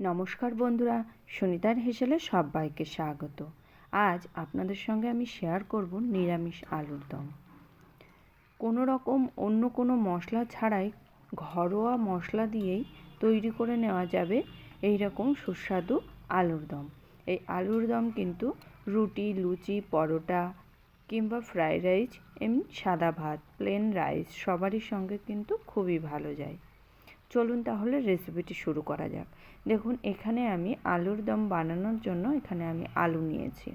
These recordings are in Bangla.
নমস্কার বন্ধুরা, সুনিতার হেসেলে সবাইকে স্বাগত। আজ আপনাদের সঙ্গে আমি শেয়ার করব নিরামিষ আলুর দম। কোনো রকম অন্য কোনো মশলা ছাড়াই ঘরোয়া মশলা দিয়েই তৈরি করে নেওয়া যাবে এই রকম সুস্বাদু আলুর দম। এই আলুর দম কিন্তু রুটি, লুচি, পরোটা কিংবা ফ্রাইড রাইস, এমনি সাদা ভাত, প্লেন রাইস সবারই সঙ্গে কিন্তু খুবই ভালো যায়। চলুন তাহলে রেসিপিটি শুরু করা যাক। দেখুন, এখানে আমি আলুর দম বানানোর জন্য এখানে আমি আলু নিয়েছি।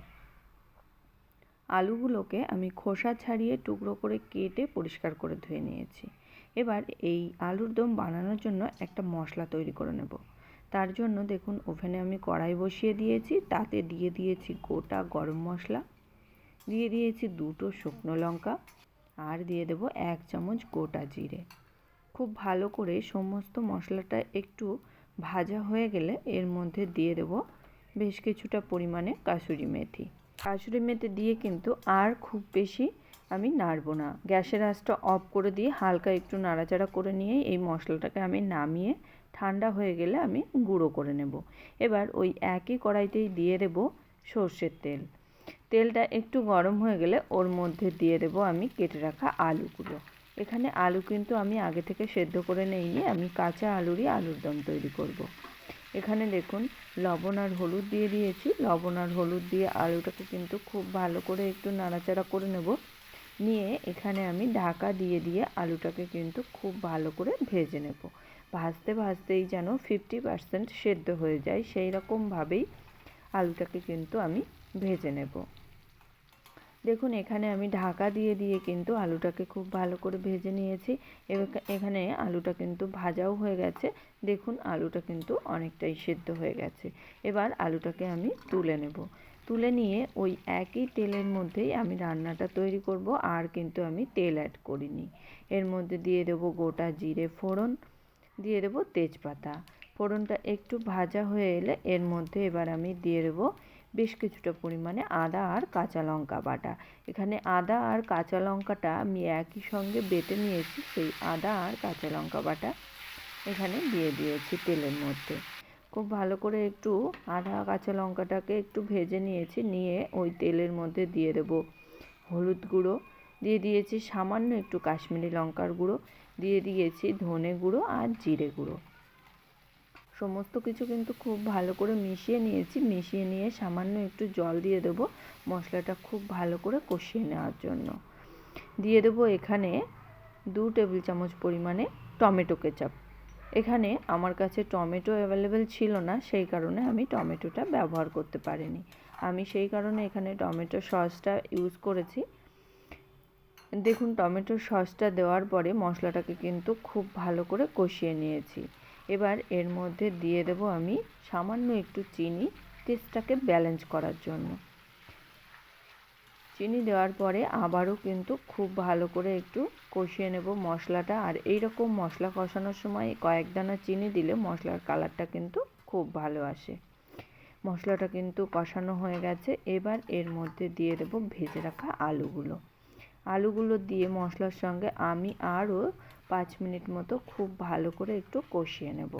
আলুগুলোকে আমি খোসা ছাড়িয়ে টুকরো করে কেটে পরিষ্কার করে ধুয়ে নিয়েছি। এবার এই আলুর দম বানানোর জন্য একটা মশলা তৈরি করে নেব। তার জন্য দেখুন, ওভেনে আমি কড়াই বসিয়ে দিয়েছি। তাতে দিয়ে দিয়েছি গোটা গরম মশলা। দিয়ে দিয়েছি দুটো শুকনো লঙ্কা। আর দিয়ে দেবো এক চামচ গোটা জিরে। খুব ভালো করে সমস্ত মশলাটা একটু ভাজা হয়ে গেলে এর মধ্যে দিয়ে দেবো বেশ কিছুটা পরিমাণে কাসুরি মেথি। কাসুরি মেথি দিয়ে কিন্তু আর খুব বেশি আমি নাড়বো না। গ্যাসের আঁচটা অফ করে দিয়ে হালকা একটু নাড়াচাড়া করে নিয়ে এই মশলাটাকে আমি নামিয়ে ঠান্ডা হয়ে গেলে আমি গুঁড়ো করে নেব। এবার ওই একই কড়াইতেই দিয়ে দেব সর্ষের তেল। তেলটা একটু গরম হয়ে গেলে ওর মধ্যে দিয়ে দেব আমি কেটে রাখা আলুগুলো। এখানে আলু কিন্তু আমি আগে থেকে সেদ্ধ করে নিইনি, আমি কাঁচা আলুরই আলুর দম তৈরি করব। এখানে দেখুন, লবণ আর হলুদ দিয়ে দিয়েছি। লবণ আর হলুদ দিয়ে আলুটাকে কিন্তু খুব ভালো করে একটু নাড়াচাড়া করে নেব। নিয়ে এখানে আমি ঢাকা দিয়ে দিয়ে আলুটাকে কিন্তু খুব ভালো করে ভেজে নেব। ভাজতে ভাজতেই যেন ফিফটি পার্সেন্ট সেদ্ধ হয়ে যায়, সেই রকমভাবেই আলুটাকে কিন্তু আমি ভেজে নেব। দেখুন, এখানে আমি ঢাকা দিয়ে দিয়ে কিন্তু আলুটাকে খুব ভালো করে ভেজে নিয়েছি। এখানে আলুটা কিন্তু ভাজাও হয়ে গেছে। দেখুন, আলুটা কিন্তু অনেকটাই সেদ্ধ হয়ে গেছে। এবার আলুটাকে আমি তুলে নেব। তুলে নিয়ে ওই একই তেলের মধ্যেই আমি রান্নাটা তৈরি করব, আর কিন্তু আমি তেল অ্যাড করিনি। এর মধ্যে দিয়ে দেবো গোটা জিরে ফোড়ন, দিয়ে দেবো তেজপাতা। ফোড়নটা একটু ভাজা হয়ে এলে এর মধ্যে এবার আমি দিয়ে দেবো বেশ কিছুটা পরিমাণে আদা আর কাঁচা লঙ্কা বাটা। এখানে আদা আর কাঁচা লঙ্কাটা আমি একই সঙ্গে বেটে নিয়েছি, সেই আদা আর কাঁচা লঙ্কা বাটা এখানে দিয়ে দিয়েছি তেলের মধ্যে। খুব ভালো করে একটু আদা কাঁচা লঙ্কাটাকে একটু ভেজে নিয়েছি, নিয়ে ওই তেলের মধ্যে দিয়ে দেবো হলুদ গুঁড়ো। দিয়ে দিয়েছি সামান্য একটু কাশ্মীরি লঙ্কার গুঁড়ো। দিয়ে দিয়েছি ধনে গুঁড়ো আর জিরে গুঁড়ো। সমস্ত কিছু কিন্তু খুব ভালো করে মিশিয়ে নিয়েছি। মিশিয়ে নিয়ে সামান্য একটু জল দিয়ে দেবো মশলাটা খুব ভালো করে কষিয়ে নেওয়ার জন্য। দিয়ে দেবো এখানে দু টেবিল চামচ পরিমাণে টমেটো কেচাপ। এখানে আমার কাছে টমেটো অ্যাভেলেবেল ছিল না, সেই কারণে আমি টমেটোটা ব্যবহার করতে পারিনি। আমি সেই কারণে এখানে টমেটো সসটা ইউজ করেছি। দেখুন, টমেটো সসটা দেওয়ার পরে মশলাটাকে কিন্তু খুব ভালো করে কষিয়ে নিয়েছি। এবার এর মধ্যে দিয়ে দেব আমি সামান্য একটু চিনি টেস্টটাকে ব্যালেন্স করার জন্য। চিনি দেওয়ার পরে আবারও কিন্তু খুব ভালো করে একটু কষিয়ে নেব মশলাটা। আর এই রকম মশলা কষানোর সময় কয়েক দানা চিনি দিলে মশলার কালারটা কিন্তু খুব ভালো আসে। মশলাটা কিন্তু কষানো হয়ে গেছে। এবার এর মধ্যে দিয়ে দেব ভেজে রাখা আলুগুলো। আলুগুলো দিয়ে মশলার সঙ্গে আমি আরও পাঁচ মিনিট মতো খুব ভালো করে একটু কষিয়ে নেব।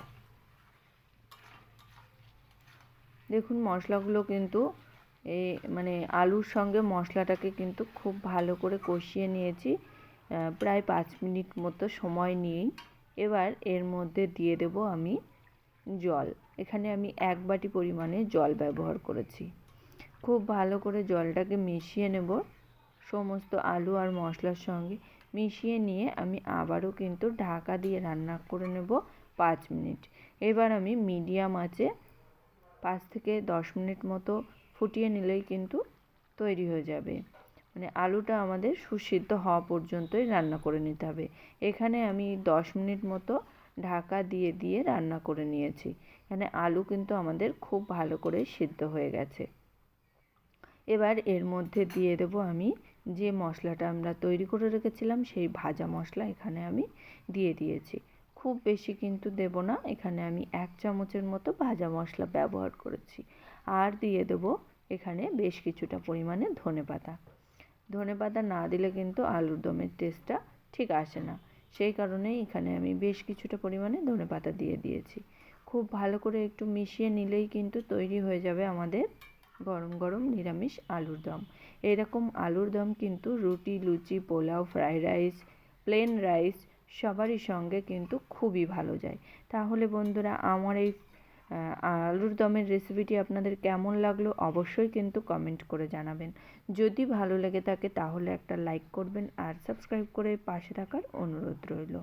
দেখুন, মশলাগুলো কিন্তু এই মানে আলুর সঙ্গে মশলাটাকে কিন্তু খুব ভালো করে কষিয়ে নিয়েছি। প্রায় পাঁচ মিনিট মতো সময় নিয়েই। এবার এর মধ্যে দিয়ে দেব আমি জল। এখানে আমি এক বাটি পরিমাণে জল ব্যবহার করেছি। খুব ভালো করে জলটাকে মিশিয়ে নেব। সমস্ত আলু আর মশলার সঙ্গে মিশিয়ে নিয়ে আমি আবারও কিন্তু ঢাকা দিয়ে রান্না করে নেব পাঁচ মিনিট। এবার আমি মিডিয়াম আঁচে পাঁচ থেকে দশ মিনিট মতো ফুটিয়ে নিলেই কিন্তু তৈরি হয়ে যাবে। মানে আলুটা আমাদের সুসিদ্ধ হওয়া পর্যন্তই রান্না করে নিতে হবে। এখানে আমি দশ মিনিট মতো ঢাকা দিয়ে দিয়ে রান্না করে নিয়েছি। এখানে আলু কিন্তু আমাদের খুব ভালো করে সিদ্ধ হয়ে গেছে। এবার এর মধ্যে দিয়ে দেব আমি যে মশলাটা আমরা তৈরি করে রেখেছিলাম, সেই ভাজা মশলা এখানে আমি দিয়ে দিয়েছি। খুব বেশি কিন্তু দেব না, এখানে আমি এক চামচের মতো ভাজা মশলা ব্যবহার করেছি। আর দিয়ে দেব এখানে বেশ কিছুটা পরিমাণে ধনে পাতা। ধনে পাতা না দিলে কিন্তু আলুর দমের টেস্টটা ঠিক আসে না। সেই কারণেই এখানে আমি বেশ কিছুটা পরিমাণে ধনে পাতা দিয়ে দিয়েছি। খুব ভালো করে একটু মিশিয়ে নিলেই কিন্তু তৈরি হয়ে যাবে আমাদের গরম গরম নিরামিষ আলুর দম। এরকম আলুর দম কিন্তু রুটি, লুচি, pulao fried rice plain rice সবারই সঙ্গে কিন্তু খুবই ভালো যায়। তাহলে বন্ধুরা, আমার এই আলুর দমের রেসিপিটি আপনাদের কেমন লাগল অবশ্যই কিন্তু কমেন্ট করে জানাবেন। যদি ভালো লেগে থাকে তাহলে একটা লাইক করবেন আর সাবস্ক্রাইব করে পাশে থাকার অনুরোধ রইল।